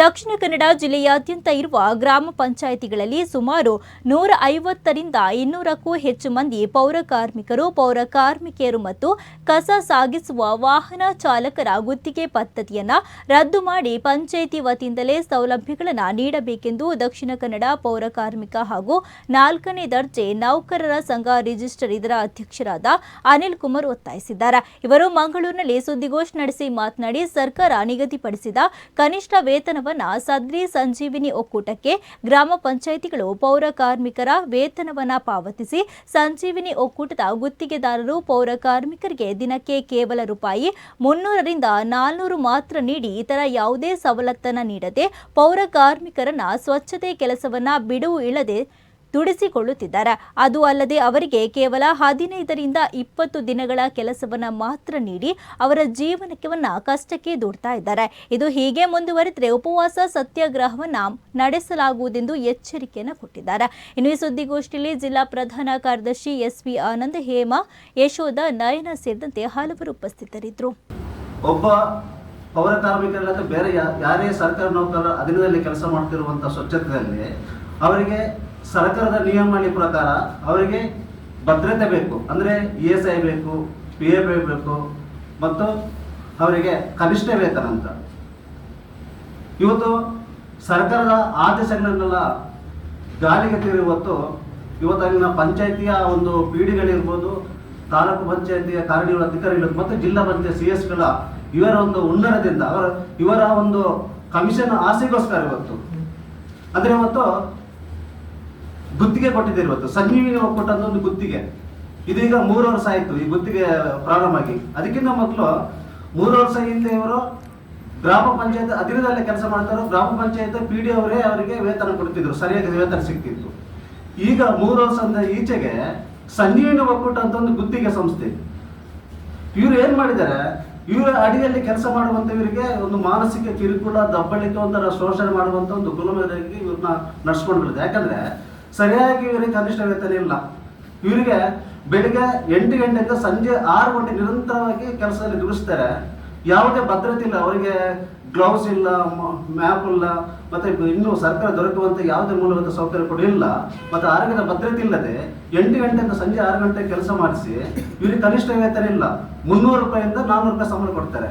ದಕ್ಷಿಣ ಕನ್ನಡ ಜಿಲ್ಲೆಯಾದ್ಯಂತ ಇರುವ ಗ್ರಾಮ ಪಂಚಾಯಿತಿಗಳಲ್ಲಿ ಸುಮಾರು ನೂರ ಐವತ್ತರಿಂದ ಇನ್ನೂರಕ್ಕೂ ಹೆಚ್ಚು ಮಂದಿ ಪೌರ ಕಾರ್ಮಿಕರು, ಪೌರ ಕಾರ್ಮಿಕೆಯರು ಮತ್ತು ಕಸ ಸಾಗಿಸುವ ವಾಹನ ಚಾಲಕರ ಗುತ್ತಿಗೆ ಪದ್ಧತಿಯನ್ನ ರದ್ದು ಮಾಡಿ ಪಂಚಾಯಿತಿ ವತಿಯಿಂದಲೇ ಸೌಲಭ್ಯಗಳನ್ನು ನೀಡಬೇಕೆಂದು ದಕ್ಷಿಣ ಕನ್ನಡ ಪೌರ ಕಾರ್ಮಿಕ ಹಾಗೂ ನಾಲ್ಕನೇ ದರ್ಜೆ ನೌಕರರ ಸಂಘ ರಿಜಿಸ್ಟರ್ ಇದರ ಅಧ್ಯಕ್ಷರಾದ ಅನಿಲ್ ಕುಮಾರ್ ಒತ್ತಾಯಿಸಿದ್ದಾರೆ. ಇವರು ಮಂಗಳೂರಿನಲ್ಲಿ ಸುದ್ದಿಗೋಷ್ಠಿ ನಡೆಸಿ ಮಾತನಾಡಿ ಸರ್ಕಾರ ನಿಗದಿಪಡಿಸಿದ ಕನಿಷ್ಠ ವೇತನವನ್ನ ಸದ್ರಿ ಸಂಜೀವಿನಿ ಒಕ್ಕೂಟಕ್ಕೆ ಗ್ರಾಮ ಪಂಚಾಯಿತಿಗಳು ಪೌರ ಕಾರ್ಮಿಕರ ವೇತನವನ್ನ ಪಾವತಿಸಿ ಸಂಜೀವಿನಿ ಒಕ್ಕೂಟದ ಗುತ್ತಿಗೆದಾರರು ಪೌರ ಕಾರ್ಮಿಕರಿಗೆ ದಿನಕ್ಕೆ ಕೇವಲ ರೂಪಾಯಿ ಮುನ್ನೂರರಿಂದ ನಾಲ್ನೂರು ಮಾತ್ರ ನೀಡಿ ಇತರ ಯಾವುದೇ ಸವಲತ್ತನ್ನು ನೀಡದೆ ಪೌರ ಕಾರ್ಮಿಕರನ್ನ ಸ್ವಚ್ಛತೆ ಕೆಲಸವನ್ನ ಬಿಡುವು ಇಲ್ಲದೆ ದುಡಿಸಿಕೊಳ್ಳುತ್ತಿದ್ದಾರೆ. ಅದು ಅಲ್ಲದೆ ಅವರಿಗೆ ಕೇವಲ ಹದಿನೈದರಿಂದ ಇಪ್ಪತ್ತು ದಿನಗಳ ಕೆಲಸವನ್ನ ಮಾತ್ರ ನೀಡಿ ಅವರ ಜೀವನವನ್ನ ಕಷ್ಟಕ್ಕೆ ದೂಡ್ತಾ ಇದ್ದಾರೆ. ಇದು ಹೀಗೆ ಮುಂದುವರೆದರೆ ಉಪವಾಸ ಸತ್ಯಾಗ್ರಹವನ್ನ ನಡೆಸಲಾಗುವುದೆಂದು ಎಚ್ಚರಿಕೆಯನ್ನು ಕೊಟ್ಟಿದ್ದಾರೆ. ಇನ್ನು ಈ ಸುದ್ದಿಗೋಷ್ಠಿಯಲ್ಲಿ ಜಿಲ್ಲಾ ಪ್ರಧಾನ ಕಾರ್ಯದರ್ಶಿ ಎಸ್ ವಿ ಆನಂದ್, ಹೇಮಾ, ಯಶೋಧ, ನಯನ ಸೇರಿದಂತೆ ಹಲವರು ಉಪಸ್ಥಿತರಿದ್ದರು. ಒಬ್ಬ ಪೌರ ಕಾರ್ಮಿಕರಲ್ಲದೆ ಬೇರೆ ಯಾರೇ ಸರ್ಕಾರಿ ನೌಕರರ ಅಧೀನದಲ್ಲಿ ಕೆಲಸ ಮಾಡ್ತಿರುವಂಥ ಸ್ವಚ್ಛತೆಯಲ್ಲಿ ಅವರಿಗೆ ಸರ್ಕಾರದ ನಿಯಮಾವಳಿ ಪ್ರಕಾರ ಅವರಿಗೆ ಭದ್ರತೆ ಬೇಕು, ಅಂದರೆ ಇ ಎಸ್ ಐ ಬೇಕು, ಪಿ ಎಫ್ ಐ ಬೇಕು, ಮತ್ತು ಅವರಿಗೆ ಕನಿಷ್ಠ ವೇತನ ಅಂತ. ಇವತ್ತು ಸರ್ಕಾರದ ಆದೇಶಗಳನ್ನೆಲ್ಲ ಗಾಳಿಗೆ ಇವತ್ತು ಅಲ್ಲಿನ ಪಂಚಾಯತಿಯ ಒಂದು ಪಿಡಿಗಳಿರ್ಬೋದು, ತಾಲೂಕು ಪಂಚಾಯತಿಯ ಕಾರಣಿಗಳ ಅಧಿಕಾರಿಗಳು ಮತ್ತು ಜಿಲ್ಲಾ ಪಂಚಾಯತ್ ಸಿ ಎಸ್ಗಳ ಇವರ ಒಂದು ಉನ್ನರದಿಂದ ಅವರ, ಇವರ ಒಂದು ಕಮಿಷನ್ ಆಸೆಗೋಸ್ಕರ ಇವತ್ತು. ಅಂದರೆ ಇವತ್ತು ಗುತ್ತಿಗೆ ಕೊಟ್ಟಿದ್ದೀರಿ ಇವತ್ತು. ಸಂಜೀವಿನಿ ಒಕ್ಕೂಟ ಅಂತ ಒಂದು ಗುತ್ತಿಗೆ. ಇದೀಗ ಮೂರು ವರ್ಷ ಆಯ್ತು ಈ ಗುತ್ತಿಗೆ ಪ್ರಾರಂಭ ಆಗಿ. ಅದಕ್ಕಿಂತ ಮೊದಲು ಮೂರು ವರ್ಷ ಹಿಂದೆ ಇವರು ಗ್ರಾಮ ಪಂಚಾಯತ್ ಅಧೀನದಲ್ಲೇ ಕೆಲಸ ಮಾಡ್ತಾರೋ, ಗ್ರಾಮ ಪಂಚಾಯತ್ ಪಿ ಡಿ ಅವರೇ ಅವರಿಗೆ ವೇತನ ಕೊಡ್ತಿದ್ರು, ಸರಿಯಾಗಿ ವೇತನ ಸಿಗ್ತಿತ್ತು. ಈಗ ಮೂರು ವರ್ಷದ ಈಚೆಗೆ ಸಂಜೀವಿನಿ ಒಕ್ಕೂಟ ಅಂತ ಒಂದು ಗುತ್ತಿಗೆ ಸಂಸ್ಥೆ. ಇವರು ಏನ್ ಮಾಡಿದ್ದಾರೆ, ಇವರ ಅಡಿಯಲ್ಲಿ ಕೆಲಸ ಮಾಡುವಂತ ಇವರಿಗೆ ಒಂದು ಮಾನಸಿಕ ಕಿರುಕುಳ, ದಬ್ಬಳಿಕೆ ಒಂಥರ ಶೋಷಣೆ ಮಾಡುವಂತ ಒಂದು ಗುಲಾಮರಾಗಿ ಇವ್ರನ್ನ ನಡ್ಸ್ಕೊಂಡ್ಬಿಡುತ್ತೆ ಯಾಕಂದ್ರೆ ಸರಿಯಾಗಿ ಇವರಿಗೆ ಕನಿಷ್ಠ ವೇತನ ಇಲ್ಲ. ಇವರಿಗೆ ಬೆಳಿಗ್ಗೆ ಎಂಟು ಗಂಟೆಯಿಂದ ಸಂಜೆ ಆರು ಗಂಟೆ ನಿರಂತರವಾಗಿ ಕೆಲಸದಲ್ಲಿ ದುಡಿಸ್ತಾರೆ. ಯಾವುದೇ ಭದ್ರತೆ ಇಲ್ಲ. ಅವರಿಗೆ ಗ್ಲೌಸ್ ಇಲ್ಲ ಮ್ಯಾಪ್ ಇಲ್ಲ, ಮತ್ತೆ ಇನ್ನೂ ಸರ್ಕಾರ ದೊರಕುವಂತ ಯಾವುದೇ ಮೂಲಭೂತ ಸೌಕರ್ಯ ಕೂಡ ಇಲ್ಲ. ಮತ್ತೆ ಆರೋಗ್ಯದ ಭದ್ರತೆ ಇಲ್ಲದೆ ಎಂಟು ಗಂಟೆಯಿಂದ ಸಂಜೆ ಆರು ಗಂಟೆ ಕೆಲಸ ಮಾಡಿಸಿ ಇವರಿಗೆ ಕನಿಷ್ಠ ವೇತನ ಇಲ್ಲ. ಮುನ್ನೂರು ರೂಪಾಯಿಂದ ನಾನ್ನೂರು ರೂಪಾಯಿ ಸಂಬಳ ಕೊಡ್ತಾರೆ.